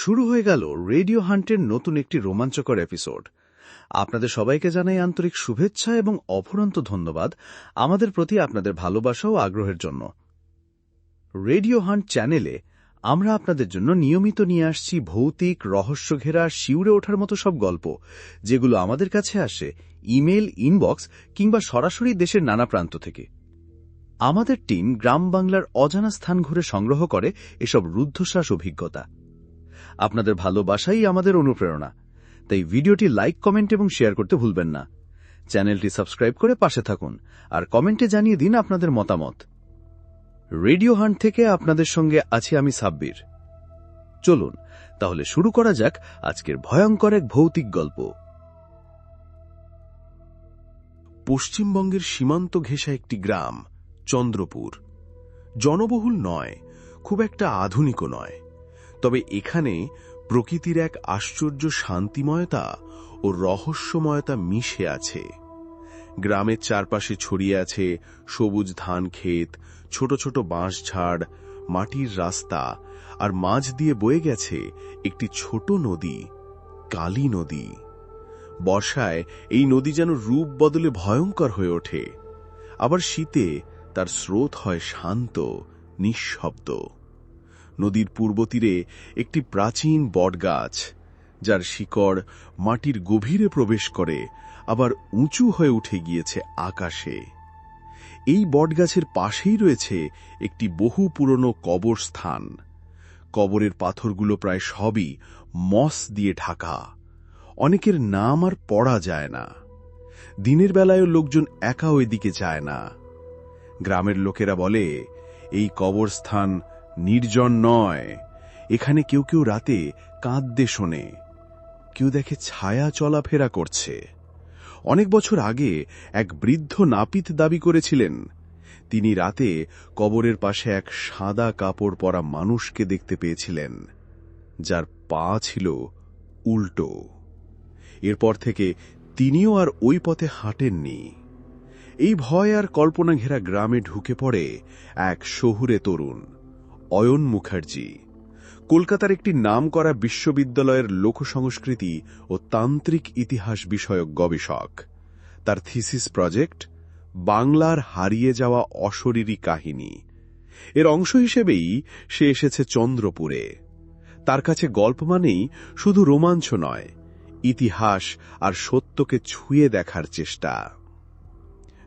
শুরু হয়ে গেল রেডিও হান্টের নতুন একটি রোমাঞ্চকর এপিসোড। আপনাদের সবাইকে জানাই আন্তরিক শুভেচ্ছা এবং অফুরন্ত ধন্যবাদ আমাদের প্রতি আপনাদের ভালোবাসা ও আগ্রহের জন্য। রেডিও হান্ট চ্যানেলে আমরা আপনাদের জন্য নিয়মিত নিয়ে আসছি ভৌতিক রহস্য ঘেরা শিউরে ওঠার মতো সব গল্প, যেগুলো আমাদের কাছে আসে ইমেল, ইনবক্স কিংবা সরাসরি দেশের নানা প্রান্ত থেকে। আমাদের টিম গ্রাম বাংলার অজানা স্থান ঘুরে সংগ্রহ করে এসব রুদ্ধশ্বাস অভিজ্ঞতা। আপনাদের ভালোবাসাই আমাদের অনুপ্রেরণা। তাই ভিডিওটি লাইক, কমেন্ট এবং শেয়ার করতে ভুলবেন না। চ্যানেলটি সাবস্ক্রাইব করে পাশে থাকুন আর কমেন্টে জানিয়ে দিন আপনাদের মতামত। রেডিও হান্ট থেকে আপনাদের সঙ্গে আছি আমি সাব্বির। চলুন, তাহলে শুরু করা যাক আজকের ভয়ঙ্কর এক ভৌতিক গল্প। পশ্চিমবঙ্গের সীমান্ত ঘেঁষা একটি গ্রাম, চন্দ্রপুর। জনবহুল নয়, খুব একটা আধুনিকও নয়। তবে এখানে প্রকৃতির এক আশ্চর্য শান্তিময়তা ও রহস্যময়তা মিশে আছে। গ্রামের চারপাশে ছড়িয়ে আছে সবুজ ধান ক্ষেত, ছোট ছোট বাঁশঝাড় মাটির রাস্তা আর মাঝ দিয়ে বয়ে গেছে একটি ছোট নদী, কালী নদী। বর্ষায় এই নদী যেন রূপ বদলে ভয়ঙ্কর হয়ে ওঠে। আবার শীতে তার স্রোত হয় শান্ত, নিঃশব্দ। নদীর পূর্ব তীরে একটি প্রাচীন বটগাছ, যার শিকড় মাটির গভীরে প্রবেশ করে, আবার উঁচু হয়ে উঠে গিয়েছে আকাশে। এই বটগাছের পাশেই রয়েছে একটি বহু পুরনো কবরস্থান কবরের পাথরগুলো প্রায় সবই মস দিয়ে ঢাকা। অনেকের নাম আর পড়া যায় না। দিনের বেলায়ও লোকজন একা ওইদিকে যায় না। গ্রামের লোকেরা বলে, এই কবরস্থান নির্জন নয়। এখানে কেউ কেউ রাতে কাঁদতে শোনে। কেউ দেখে ছায়া চলাফেরা করছে। অনেক বছর আগে এক বৃদ্ধ নাপিত দাবি করেছিলেন, তিনি রাতে কবরের পাশে এক সাদা কাপড় পরা মানুষকে দেখতে পেয়েছিলেন, যার পা ছিল উল্টো। এরপর থেকে তিনিও আর ওই পথে হাঁটেননি। এই ভয় আর কল্পনা ঘেরা গ্রামে ঢুকে পড়ে এক শহুরে তরুণ। অয়ন মুখার্জি। কলকাতার একটি নামকরা বিশ্ববিদ্যালয়ের লোকসংস্কৃতি ও তান্ত্রিক ইতিহাস বিষয়ক গবেষক। তার থিসিস প্রজেক্ট, বাংলার হারিয়ে যাওয়া অশরীরী কাহিনী। এর অংশ হিসেবেই সে এসেছে চন্দ্রপুরে। তার কাছে গল্প মানেই শুধু রোমাঞ্চ নয়, ইতিহাস আর সত্যকে ছুঁয়ে দেখার চেষ্টা।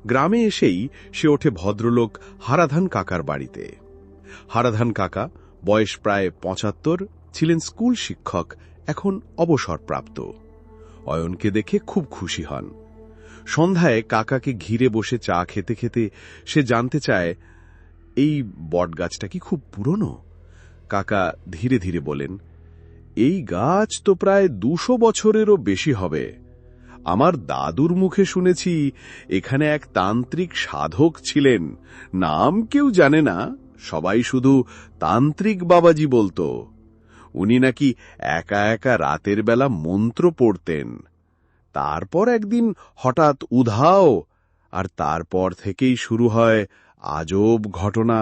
গ্রামে এসেই সে ওঠে ভদ্রলোক হারাধান কাকার বাড়িতে। হারাধান কাকা, বয়স প্রায় পঁচাত্তর, ছিলেন স্কুল শিক্ষক, এখন অবসরপ্রাপ্ত। অয়নকে দেখে খুব খুশি হন। সন্ধ্যায় কাকাকে ঘিরে বসে চা খেতে খেতে সে জানতে চায়, এই বটগাছটা কি খুব পুরনো? কাকা ধীরে ধীরে বলেন, এই গাছ তো প্রায় দুশো বছরেরও বেশি হবে। আমার দাদুর মুখে শুনেছি এখানে এক তান্ত্রিক সাধক ছিলেন, নাম কেউ জানে না। সবাই শুধু তান্ত্রিক বাবাজি বলতো। উনি নাকি একা একা রাতের বেলা মন্ত্র পড়তেন। তারপর একদিন হঠাৎ উধাও, আর তারপর থেকেই শুরু হয় আজব ঘটনা।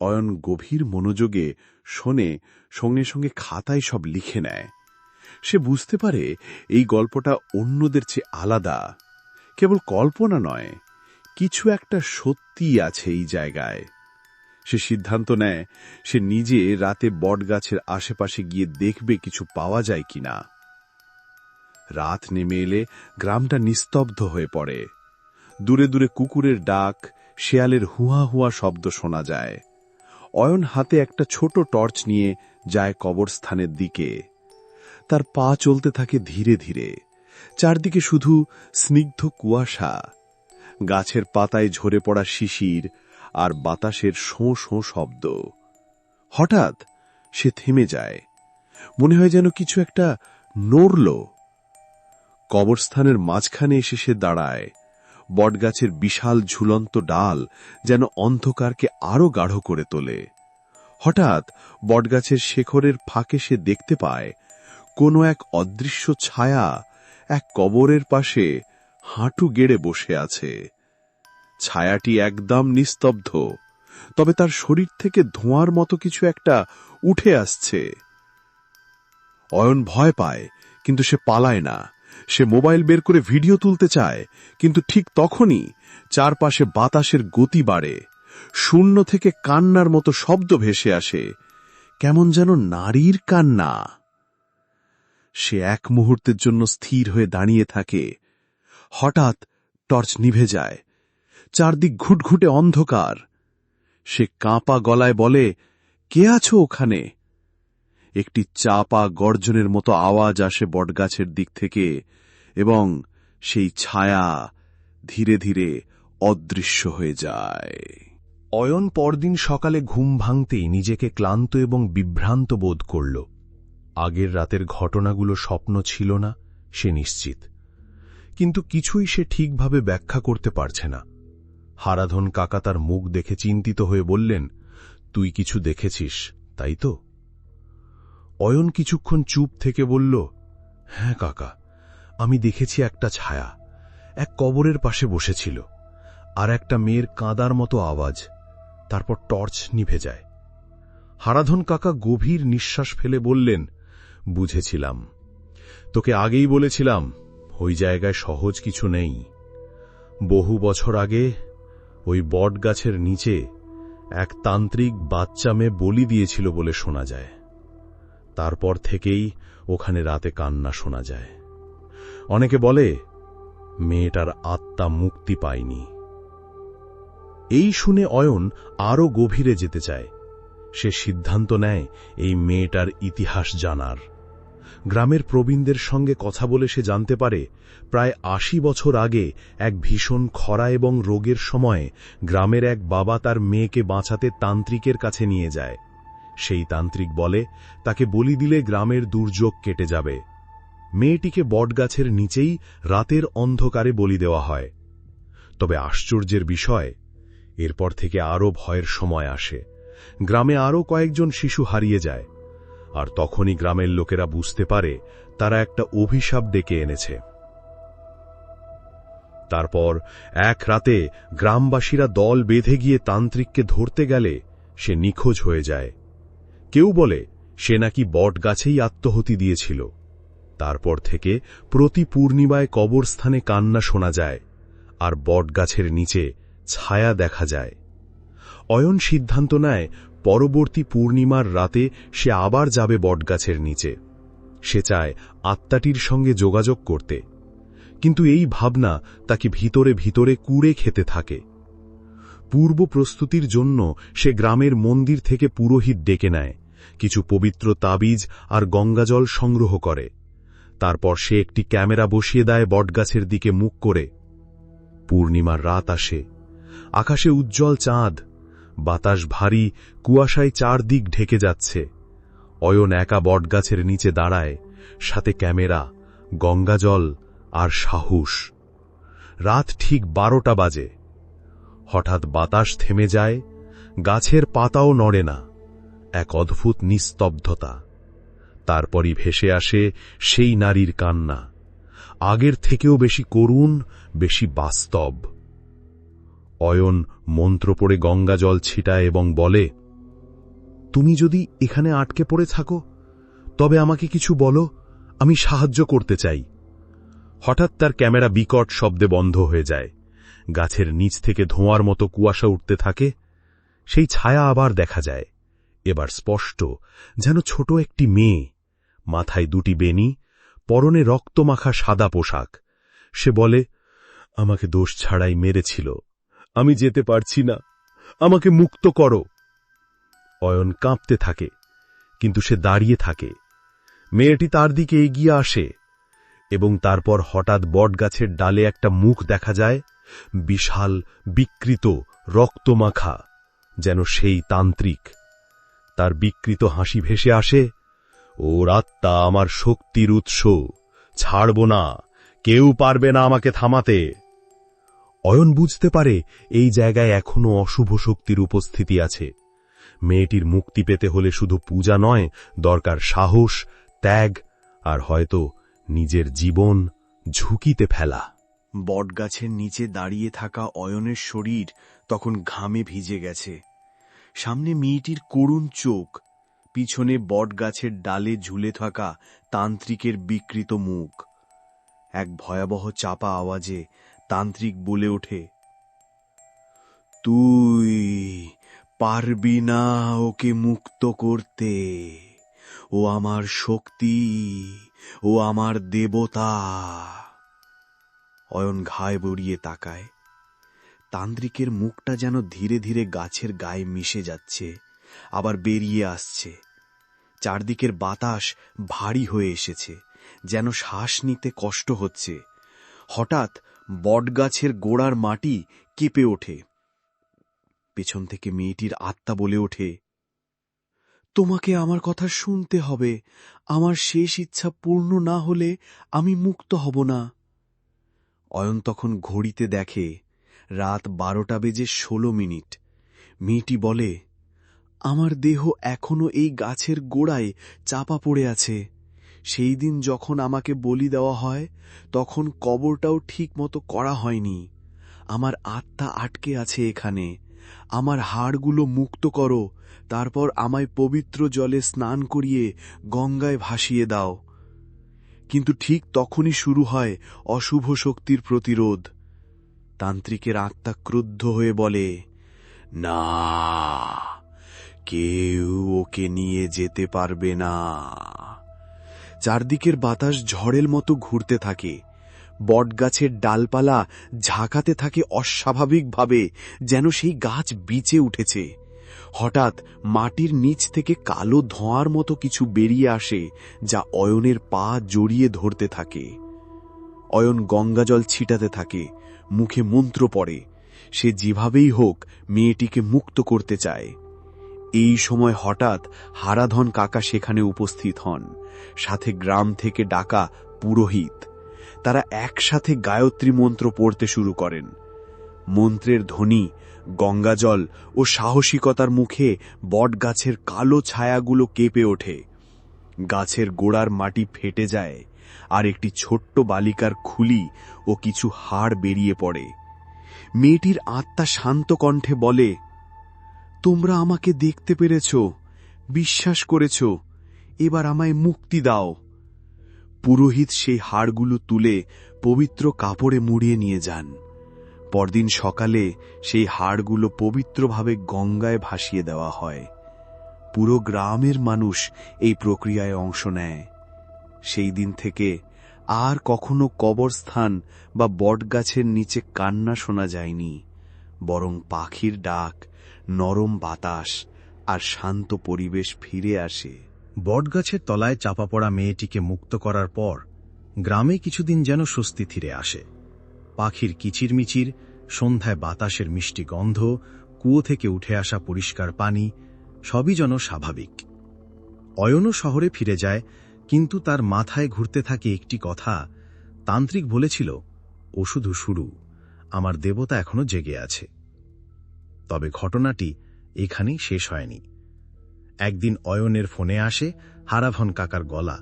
অয়ন গভীর মনোযোগে শোনে, সঙ্গে সঙ্গে খাতায় সব লিখে নেয়। সে বুঝতে পারে এই গল্পটা অন্যদের চেয়ে আলাদা। কেবল কল্পনা নয় কিছু একটা সত্যি আছে এই জায়গায়। সে সিদ্ধান্ত নেয়, সে নিজে রাতে বটগাছের আশেপাশে গিয়ে দেখবে কিছু পাওয়া যায় কিনা। রাত নেমে এলে গ্রামটা নিস্তব্ধ হয়ে পড়ে। দূরে দূরে কুকুরের ডাক, শেয়ালের হুয়া হুয়া শব্দ শোনা যায়। অয়ন হাতে একটা ছোট টর্চ নিয়ে যায় কবরস্থানের দিকে। তার পা চলতে থাকে ধীরে ধীরে। চারদিকে শুধু স্নিগ্ধ কুয়াশা। গাছের পাতায় ঝরে পড়া শিশির আর বাতাসের শোঁ শোঁ শব্দ। হঠাৎ সে থেমে যায়। মনে হয় যেন কিছু একটা নড়ল। কবরস্থানের মাঝখানে এসে সে দাঁড়ায়। বটগাছের বিশাল ঝুলন্ত ডাল যেন অন্ধকারকে আরও গাঢ় করে তোলে। হঠাৎ বটগাছের শেখরের ফাঁকে সে দেখতে পায়, কোনো এক অদৃশ্য ছায়া এক কবরের পাশে হাঁটু গেড়ে বসে আছে। ছায়াটি একদম নিস্তব্ধ, তবে তার শরীর থেকে ধোঁয়ার মতো কিছু একটা উঠে আসছে। অয়ন ভয় পায়, কিন্তু সে পালায় না। সে মোবাইল বের করে ভিডিও তুলতে চায়, কিন্তু ঠিক তখনই চারপাশে বাতাসের গতি বাড়ে। শূন্য থেকে কান্নার মতো শব্দ ভেসে আসে। কেমন যেন নারীর কান্না। সে এক মুহূর্তের জন্য স্থির হয়ে দাঁড়িয়ে থাকে। হঠাৎ টর্চ নিভে যায়। চারদিক ঘুটঘুটে অন্ধকার। সে কাঁপা গলায় বলে, কে আছো ওখানে? একটি চাপা গর্জনের মতো আওয়াজ আসে বটগাছের দিক থেকে এবং সেই ছায়া ধীরে ধীরে অদৃশ্য হয়ে যায়। অয়ন পরদিন সকালে ঘুম ভাঙতেই নিজেকে ক্লান্ত এবং বিভ্রান্ত বোধ করল। আগের রাতের ঘটনাগুলো স্বপ্ন ছিল না, সে নিশ্চিত। কিন্তু কিছুই সে ঠিকভাবে ব্যাখ্যা করতে পারছে না। হারাধন কাকা তার মুখ দেখে চিন্তিত হয়ে বললেন, তুই কিছু দেখেছিস, তাই তো? অয়ন কিছুক্ষণ চুপ থেকে বলল হ্যাঁ কাকা, আমি দেখেছি একটা ছায়া, এক কবরের পাশে বসেছিল, আর একটা মেয়ের কাঁদার মতো আওয়াজ, তারপর টর্চ নিভে যায়। হারাধন কাকা গভীর নিঃশ্বাস ফেলে বললেন, বুঝেছিলাম। তোকে আগেই বলেছিলাম ওই জায়গায় সহজ কিছু নেই। বহু বছর আগে ওই বট গাছের নিচে এক তান্ত্রিক বাচ্চা মেয়ে বলি দিয়েছিল বলে শোনা যায়। তারপর থেকেই ওখানে রাতে কান্না শোনা যায়। অনেকে বলে, মেয়েটার আত্মা মুক্তি পায়নি। এই শুনে অয়ন আরও গভীরে যেতে চায়। সে সিদ্ধান্ত নেয়, এই মেয়েটার ইতিহাস জানার। গ্রামের প্রবীণদের সঙ্গে কথা বলে সে জানতে পারে, প্রায় আশি বছর আগে এক ভীষণ খরা এবং রোগের সময়ে গ্রামের এক বাবা তার মেয়েকে বাঁচাতে তান্ত্রিকের কাছে নিয়ে যায়। সেই তান্ত্রিক বলে, তাকে বলি দিলে গ্রামের দুর্যোগ কেটে যাবে। মেয়েটিকে বটগাছের নিচেই রাতের অন্ধকারে বলি দেওয়া হয়। তবে আশ্চর্যের বিষয়, এরপর থেকে আরও ভয়ের সময় আসে। গ্রামে আরও কয়েকজন শিশু হারিয়ে যায়। আর তখনই গ্রামের লোকেরা বুঝতে পারে, তারা একটা অভিশাপ ডেকে এনেছে। তারপর এক রাতে গ্রামবাসীরা দল বেঁধে গিয়ে তান্ত্রিককে ধরতে গেলে সে নিখোঁজ হয়ে যায়। কেউ বলে, সে নাকি বট গাছেই আত্মহতি দিয়েছিল। তারপর থেকে প্রতি পূর্ণিমায় কবরস্থানে কান্না শোনা যায়, আর বটগাছের নিচে ছায়া দেখা যায়। অয়ন সিদ্ধান্ত নেয় পরবর্তী পূর্ণিমার রাতে সে আবার যাবে বটগাছের নিচে। সে চায় আত্মাটির সঙ্গে যোগাযোগ করতে। কিন্তু এই ভাবনা তাকে ভিতরে ভিতরে কুড়ে খেতে থাকে। পূর্ব প্রস্তুতির জন্য সে গ্রামের মন্দির থেকে পুরোহিত ডেকে নেয়, কিছু পবিত্র তাবিজ আর গঙ্গাজল সংগ্রহ করে। তারপর সে একটি ক্যামেরা বসিয়ে দেয় বটগাছের দিকে মুখ করে। পূর্ণিমার রাত আসে। আকাশে উজ্জ্বল চাঁদ বাতাস ভারী, কুয়াশায় চারদিক ঢেকে যাচ্ছে। অয়ন একা বটগাছের নিচে দাঁড়ায়, সাথে ক্যামেরা, গঙ্গাজল আর সাহস। রাত ঠিক বারোটা বাজে। হঠাৎ বাতাস থেমে যায়, গাছের পাতাও নড়ে না, এক অদ্ভুত নিস্তব্ধতা। তারপরই ভেসে আসে সেই নারীর কান্না। আগের থেকেও বেশি করুণ, বেশি বাস্তব। অয়ন মন্ত্র পড়ে গঙ্গা জল ছিটায় এবং বলে, তুমি যদি এখানে আটকে পড়ে থাকো, তবে আমাকে কিছু বলো, আমি সাহায্য করতে চাই হঠাৎ তার ক্যামেরা বিকট শব্দে বন্ধ হয়ে যায়। গাছের নিচ থেকে ধোঁয়ার মতো কুয়াশা উঠতে থাকে। সেই ছায়া আবার দেখা যায়। এবার স্পষ্ট, যেন ছোট একটি মেয়ে। মাথায় দুটি বেনি পরনে রক্তমাখা সাদা পোশাক। সে বলে, আমাকে দোষ ছাড়াই মেরেছিল। আমি যেতে পারছি না। আমাকে মুক্ত করো। অয়ন কাঁপতে থাকে, কিন্তু সে দাঁড়িয়ে থাকে। মেয়েটি তার দিকে এগিয়ে আসে এবং তারপর হঠাৎ বটগাছের ডালে একটা মুখ দেখা যায়, বিশাল, বিকৃত, রক্তমাখা, যেন সেই তান্ত্রিক। তার বিকৃত হাসি ভেসে আসে ও আত্মা আমার শক্তির উৎস, ছাড়ব না, কেউ পারবে না আমাকে থামাতে। অয়ন বুঝতে পারে এই জায়গায় এখনও অশুভ শক্তির উপস্থিতি আছে। মেয়েটির মুক্তি পেতে হলে শুধু পূজা নয়, দরকার সাহস, ত্যাগ, আর হয়তো নিজের জীবন ঝুঁকিতে ফেলা। বটগাছের নিচে দাঁড়িয়ে থাকা অয়নের শরীর তখন ঘামে ভিজে গেছে। সামনে মেয়েটির করুণ চোখ, পিছনে বটগাছের ডালে ঝুলে থাকা তান্ত্রিকের বিকৃত মুখ। এক ভয়াবহ চাপা আওয়াজে তান্ত্রিক বলে ওঠে, তুই পারবি না ওকে মুক্ত করতে। ও আমার শক্তি, ও আমার দেবতা। অয়ন ঘায় বড়িয়ে তাকায়। তান্ত্রিকের মুখটা যেন ধীরে ধীরে গাছের গায়ে মিশে যাচ্ছে, আবার বেরিয়ে আসছে। চারদিকের বাতাস ভারী হয়ে এসেছে, যেন শ্বাস নিতে কষ্ট হচ্ছে। হঠাৎ বটগাছের গোড়ার মাটি কেঁপে ওঠে। পেছন থেকে মেয়েটির আত্মা বলে ওঠে, তোমাকে আমার কথা শুনতে হবে। আমার শেষ ইচ্ছা পূর্ণ না হলে আমি মুক্ত হব না। অয়ন তখন ঘড়িতে দেখে, রাত বারোটা বেজে ষোলো মিনিট। মেয়েটি বলে, আমার দেহ এখনও এই গাছের গোড়ায় চাপা পড়ে আছে। সেই দিন যখন আমাকে বলি দেওয়া হয়, তখন কবরটাও ঠিক মতো করা হয়নি। আমার আত্মা আটকে আছে এখানে। আমার হাড়গুলো মুক্ত করো। তারপর আমায় পবিত্র জলে স্নান করিয়ে গঙ্গায় ভাসিয়ে দাও। কিন্তু ঠিক তখনই শুরু হয় অশুভ শক্তির প্রতিরোধ। তান্ত্রিকের আত্মা ক্রুদ্ধ হয়ে বলে, না, কেউ ওকে নিয়ে যেতে পারবে না। চারদিকের বাতাস ঝড়ের মতো ঘুরতে থাকে। বটগাছের ডালপালা ঝাঁকাতে থাকে অস্বাভাবিকভাবে, যেন সেই গাছ বিচে উঠেছে। হঠাৎ মাটির নিচ থেকে কালো ধোঁয়ার মতো কিছু বেরিয়ে আসে, যা অয়নের পা জড়িয়ে ধরতে থাকে। অয়ন গঙ্গাজল ছিটাতে থাকে, মুখে মন্ত্র পড়ে। সে যেভাবেই হোক, মেয়েটিকে মুক্ত করতে চায়। এই সময় হঠাৎ হারাধন কাকা সেখানে উপস্থিত হন। সাথে গ্রাম থেকে ডাকা পুরোহিত। তারা একসাথে গায়ত্রী মন্ত্র পড়তে শুরু করেন। মন্ত্রের ধ্বনি, গঙ্গাজল ও সাহসিকতার মুখে বটগাছের কালো ছায়াগুলো কেঁপে ওঠে। গাছের গোড়ার মাটি ফেটে যায় আর একটি ছোট্ট বালিকার খুলি ও কিছু হাড় বেরিয়ে পড়ে। মেয়েটির আত্মা শান্ত কণ্ঠে বলে তোমরা আমাকে দেখতে পেরেছ, বিশ্বাস করেছ, এবার আমায় মুক্তি দাও। পুরোহিত সেই হাড়গুলো তুলে পবিত্র কাপড়ে মুড়িয়ে নিয়ে যান। পরদিন সকালে সেই হাড়গুলো পবিত্রভাবে গঙ্গায় ভাসিয়ে দেওয়া হয়। পুরো গ্রামের মানুষ এই প্রক্রিয়ায় অংশ নেয়। সেই দিন থেকে আর কখনো কবরস্থান বা বটগাছের নিচে কান্না শোনা যায়নি, বরং পাখির ডাক নরম বাতাস আর শান্ত পরিবেশ ফিরে আসে। বটগাছের তলায় চাপা পড়া মেয়েটিকে মুক্ত করার পর গ্রামে কিছুদিন যেন স্বস্তি ফিরে আসে। পাখির কিচিরমিচির, সন্ধ্যায় বাতাসের মিষ্টি গন্ধ, কুয়ো থেকে উঠে আসা পরিষ্কার পানি, সবই যেন স্বাভাবিক। অয়নও শহরে ফিরে যায়, কিন্তু তার মাথায় ঘুরতে থাকে একটি কথা। তান্ত্রিক বলেছিল ও শুধু শুরু, আমার দেবতা এখনও জেগে আছে। তবে ঘটনাটি এখানেই শেষ হয়নি। একদিন অয়নের ফোনে আসে হারাভন কাকার গলা।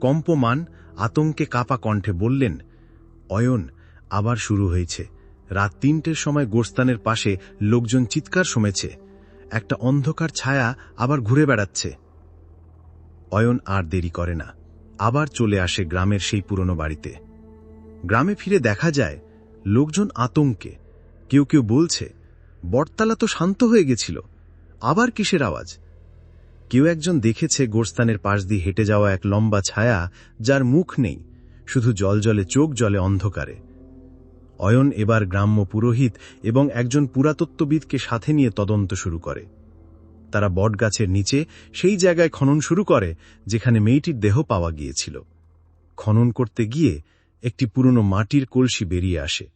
কম্পমান আতঙ্কে কাপা কণ্ঠে বললেন, অয়ন, আবার শুরু হয়েছে। রাত তিনটের সময় গোরস্তানের পাশে লোকজন চিৎকার শমেছে। একটা অন্ধকার ছায়া আবার ঘুরে বেড়াচ্ছে। অয়ন আর দেরি করে না। আবার চলে আসে গ্রামের সেই পুরনো বাড়িতে। গ্রামে ফিরে দেখা যায়, লোকজন আতঙ্কে। কেউ কেউ বলছে বটতলা তো শান্ত হয়ে গেছিল। আবার কিসের আওয়াজ? কেউ একজন দেখেছে গোরস্তানের পাশ দিয়ে হেঁটে যাওয়া এক লম্বা ছায়া যার মুখ নেই, শুধু জলজলে চোখ জলে অন্ধকারে। অয়ন এবার গ্রাম্য পুরোহিত এবং একজন পুরাতত্ত্ববিদকে সাথে নিয়ে তদন্ত শুরু করে। তারা বটগাছের নিচে সেই জায়গায় খনন শুরু করে, যেখানে মেয়েটির দেহ পাওয়া গিয়েছিল। খনন করতে গিয়ে একটি পুরনো মাটির কলসি বেরিয়ে আসে।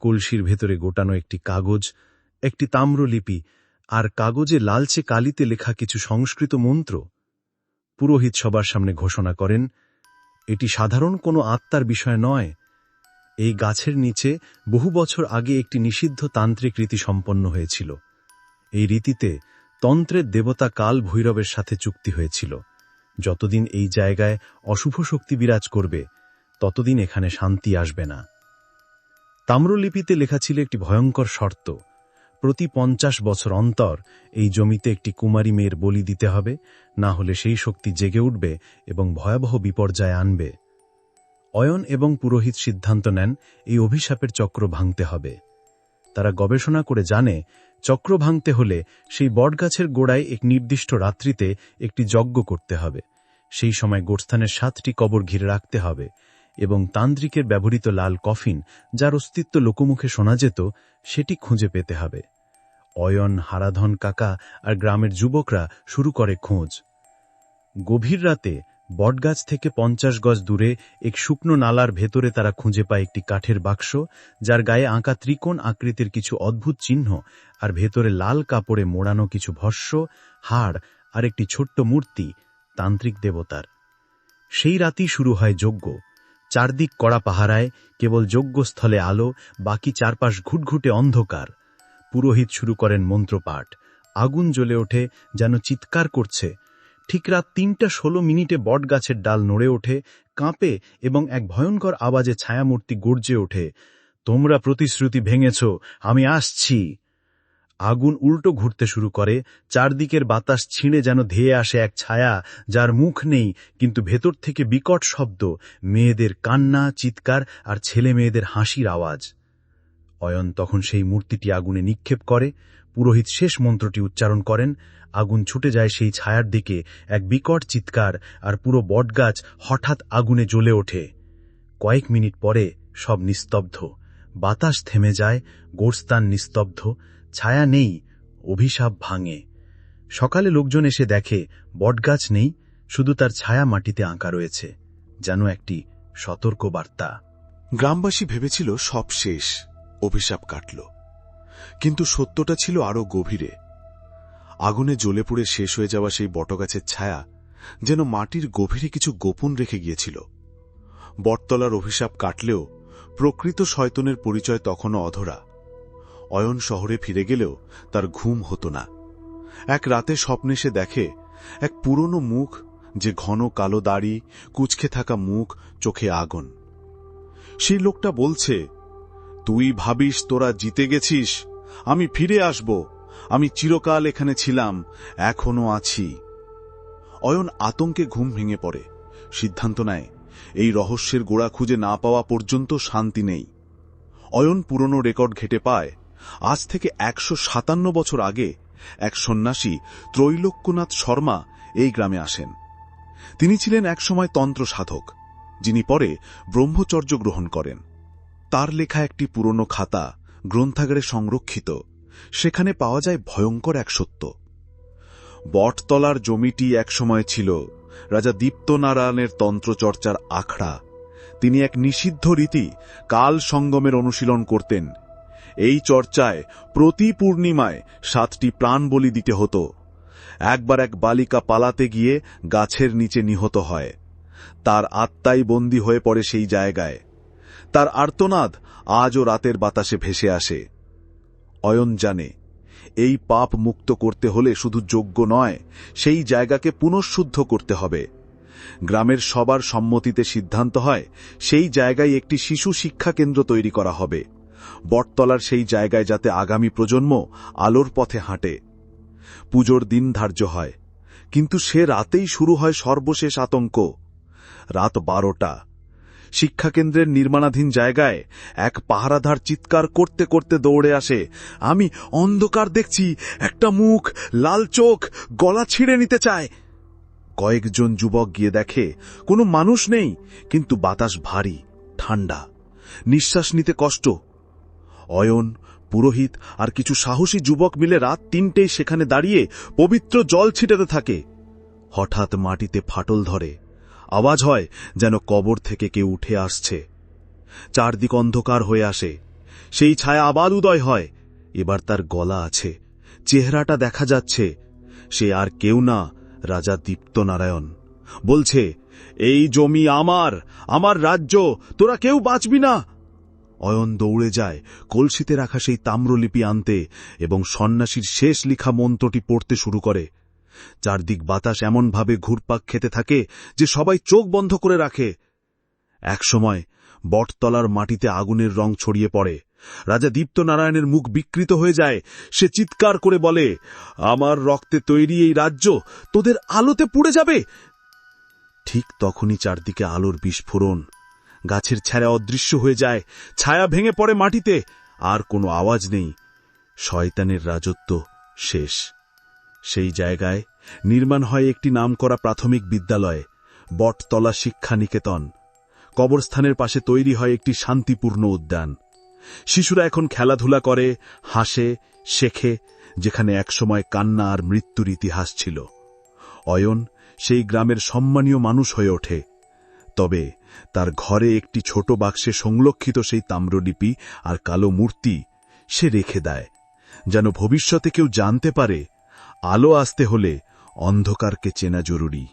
কলসির ভেতরে গোটানো একটি কাগজ একটি তাম্রলিপি আর কাগজে লালচে কালিতে লেখা কিছু সংস্কৃত মন্ত্র। পুরোহিত সবার সামনে ঘোষণা করেন, এটি সাধারণ কোনো আত্মার বিষয় নয়। এই গাছের নিচে বহু বছর আগে একটি নিষিদ্ধ তান্ত্রিক রীতি সম্পন্ন হয়েছিল। এই রীতিতে তন্ত্রের দেবতা কাল ভৈরবের সাথে চুক্তি হয়েছিল। যতদিন এই জায়গায় অশুভ শক্তি বিরাজ করবে, ততদিন এখানে শান্তি আসবে না। তাম্রলিপিতে লেখা ছিল একটি ভয়ঙ্কর শর্ত প্রতি পঞ্চাশ বছর অন্তর এই জমিতে একটি কুমারী মেয়ের বলি দিতে হবে, না হলে সেই শক্তি জেগে উঠবে এবং ভয়াবহ বিপর্যয় আনবে। অয়ন এবং পুরোহিত সিদ্ধান্ত নেন এই অভিশাপের চক্র ভাঙতে হবে। তারা গবেষণা করে জানে, চক্র ভাঙতে হলে সেই বটগাছের গোড়ায় এক নির্দিষ্ট রাত্রিতে একটি যজ্ঞ করতে হবে। সেই সময় গোরস্থানের সাতটি কবর ঘিরে রাখতে হবে এবং তান্ত্রিকের ব্যবহৃত লাল কফিন, যার অস্তিত্ব লোকমুখে শোনা যেত সেটি খুঁজে পেতে হবে। অয়ন, হারাধন কাকা আর গ্রামের যুবকরা শুরু করে খোঁজ। গভীর রাতে বটগাছ থেকে পঞ্চাশ গজ দূরে এক শুকনো নালার ভেতরে তারা খুঁজে পায় একটি কাঠের বাক্স, যার গায়ে আঁকা ত্রিকোণ আকৃতির কিছু অদ্ভুত চিহ্ন আর ভেতরে লাল কাপড়ে মোড়ানো কিছু ভস্য, হাড় আর একটি ছোট্ট মূর্তি, তান্ত্রিক দেবতার। সেই রাতেই শুরু হয় যজ্ঞ। চারদিক কড়া পাহারায়, কেবল যজ্ঞস্থলে আলো, বাকি চারপাশ ঘুটঘুটে অন্ধকার। পুরোহিত শুরু করেন মন্ত্রপাঠ। আগুন জ্বলে ওঠে, যেন চিৎকার করছে। ঠিক রাত তিনটা ষোলো মিনিটে বটগাছের ডাল নড়ে ওঠে, কাঁপে এবং এক ভয়ঙ্কর আওয়াজে ছায়ামূর্তি গর্জে ওঠে। তোমরা প্রতিশ্রুতি ভেঙেছ, আমি আসছি। আগুন উল্টো ঘুরতে শুরু করে, চারদিকের বাতাস ছিঁড়ে যেন ধেয়ে আসে এক ছায়া যার মুখ নেই, কিন্তু ভেতর থেকে বিকট শব্দ, মেয়েদের কান্না, চিৎকার আর ছেলে মেয়েদের হাসির আওয়াজ। অয়ন তখন সেই মূর্তিটি আগুনে নিক্ষেপ করে, পুরোহিত শেষ মন্ত্রটি উচ্চারণ করেন, আগুন ছুটে যায় সেই ছায়ার দিকে, এক বিকট চিৎকার আর পুরো বটগাছ হঠাৎ আগুনে জ্বলে ওঠে। কয়েক মিনিট পরে সব নিস্তব্ধ, বাতাস থেমে যায় গোরস্তান নিস্তব্ধ ছায়া নেই, অভিশাপ ভাঙে। সকালে লোকজন এসে দেখে, বটগাছ নেই, শুধু তার ছায়া মাটিতে আঁকা রয়েছে, যেন একটি সতর্ক বার্তা গ্রামবাসী ভেবেছিল সব শেষ, অভিশাপ কাটল। কিন্তু সত্যটা ছিল আরও গভীরে। আগুনে জ্বলে পুড়ে শেষ হয়ে যাওয়া সেই বটগাছের ছায়া যেন মাটির গভীরে কিছু গোপন রেখে গিয়েছিল। বটতলার অভিশাপ কাটলেও প্রকৃত শয়তনের পরিচয় তখনও অধরা। অয়ন শহরে ফিরে গেলেও তার ঘুম হতো না। এক রাতে স্বপ্নে সে দেখে এক পুরনো মুখ, যে ঘন কালো দাড়ি, কুচকে থাকা মুখ, চোখে আগুন। সেই লোকটা বলছে, তুই ভাবিস তোরা জিতে গেছিস, আমি ফিরে আসব, আমি চিরকাল এখানে ছিলাম, এখনও আছি। অয়ন আতঙ্কে ঘুম ভেঙে পড়ে। সিদ্ধান্ত নেয়, এই রহস্যের গোড়া খুঁজে না পাওয়া পর্যন্ত শান্তি নেই। অয়ন পুরনো রেকর্ড ঘেটে পায় আজ থেকে একশো সাতান্ন বছর আগে এক সন্ন্যাসী ত্রৈলোক্যনাথ শর্মা এই গ্রামে আসেন। তিনি ছিলেন একসময় তন্ত্র সাধক, যিনি পরে ব্রহ্মচর্য গ্রহণ করেন। তার লেখা একটি পুরনো খাতা গ্রন্থাগারে সংরক্ষিত, সেখানে পাওয়া যায় ভয়ঙ্কর এক সত্য। বটতলার জমিটি একসময় ছিল রাজা দীপ্তনারায়ণের তন্ত্রচর্চার আখড়া। তিনি এক নিষিদ্ধ রীতি কাল সঙ্গমের অনুশীলন করতেন এই চর্চায় প্রতি পূর্ণিমায় সাতটি প্রাণ বলি দিতে হতো। একবার এক বালিকা পালাতে গিয়ে গাছের নিচে নিহত হয়। তার আত্মাই বন্দী হয়ে পড়ে সেই জায়গায়। তার আর্তনাদ আজও রাতের বাতাসে ভেসে আসে। অয়ন জানে, এই পাপ মুক্ত করতে হলে শুধু যোগ্য নয়, সেই জায়গাকে পুনঃশুদ্ধ করতে হবে। গ্রামের সবার সম্মতিতে সিদ্ধান্ত হয়, সেই জায়গায় একটি শিশু শিক্ষা কেন্দ্র তৈরি করা হবে। বটতলার সেই জায়গায় যাতে আগামী প্রজন্ম আলোর পথে হাঁটে। পুজোর দিন ধার্য হয়, কিন্তু সে রাতেই শুরু হয় সর্বশেষ আতঙ্ক। রাত বারোটা। শিক্ষাকেন্দ্রের নির্মাণাধীন জায়গায় এক পাহারাধার চিৎকার করতে করতে দৌড়ে আসে। আমি অন্ধকার দেখছি, একটা মুখ, লাল চোখ, গলা ছিঁড়ে নিতে চায়। কয়েকজন যুবক গিয়ে দেখে, কোনো মানুষ নেই, কিন্তু বাতাস ভারী, ঠান্ডা। নিঃশ্বাস নিতে কষ্ট অয়ন, পুরোহিত আর কিছু সাহসী যুবক মিলে রাত তিনটেই সেখানে দাঁড়িয়ে পবিত্র জল ছিটাতে থাকে। হঠাৎ মাটিতে ফাটল ধরে। আওয়াজ হয় যেন কবর থেকে কেউ উঠে আসছে। চারদিক অন্ধকার হয়ে আসে। সেই ছায়া আবার উদয় হয়। এবার তার গলা আছে। চেহারাটা দেখা যাচ্ছে। সে আর কেউ না, রাজা দীপ্তনারায়ণ। বলছে, এই জমি আমার আমার রাজ্য, তোরা কেউ বাঁচবি না। অয়ন দৌড়ে যায়, কলসিতে রাখা সেই তাম্রলিপি আনতে এবং সন্ন্যাসীর শেষ লিখা মন্ত্রটি পড়তে শুরু করে। চারদিক বাতাস এমনভাবে ঘুরপাক খেতে থাকে যে সবাই চোখ বন্ধ করে রাখে। একসময় বটতলার মাটিতে আগুনের রং ছড়িয়ে পড়ে। রাজা দীপ্ত নারায়ণের মুখ বিকৃত হয়ে যায়। সে চিৎকার করে বলে, আমার রক্তে তৈরি এই রাজ্য তোদের আলোতে পুড়ে যাবে! ঠিক তখনই চারদিকে আলোর বিস্ফোরণ গাছের ছায়া অদৃশ্য হয়ে যায়, ছায়া ভেঙে পড়ে মাটিতে, আর কোনো আওয়াজ নেই। শয়তানের রাজত্ব শেষ। সেই জায়গায় নির্মাণ হয় একটি নামকরা প্রাথমিক বিদ্যালয়, বটতলা শিক্ষা নিকেতন কবরস্থানের পাশে তৈরি হয় একটি শান্তিপূর্ণ উদ্যান। শিশুরা এখন খেলাধুলা করে, হাসে, শেখে, যেখানে একসময় কান্না আর মৃত্যুর ইতিহাস ছিল। অয়ন সেই গ্রামের সম্মানীয় মানুষ হয়ে ওঠে। তবে তার ঘরে একটি ছোট বাক্সে সংরক্ষিত সেই তাম্রলিপি আর কালো মূর্তি সে রেখে দেয়, যেন ভবিষ্যতে কেউ জানতে পারে, আলো আসতে হলে অন্ধকারকে চেনা জরুরি।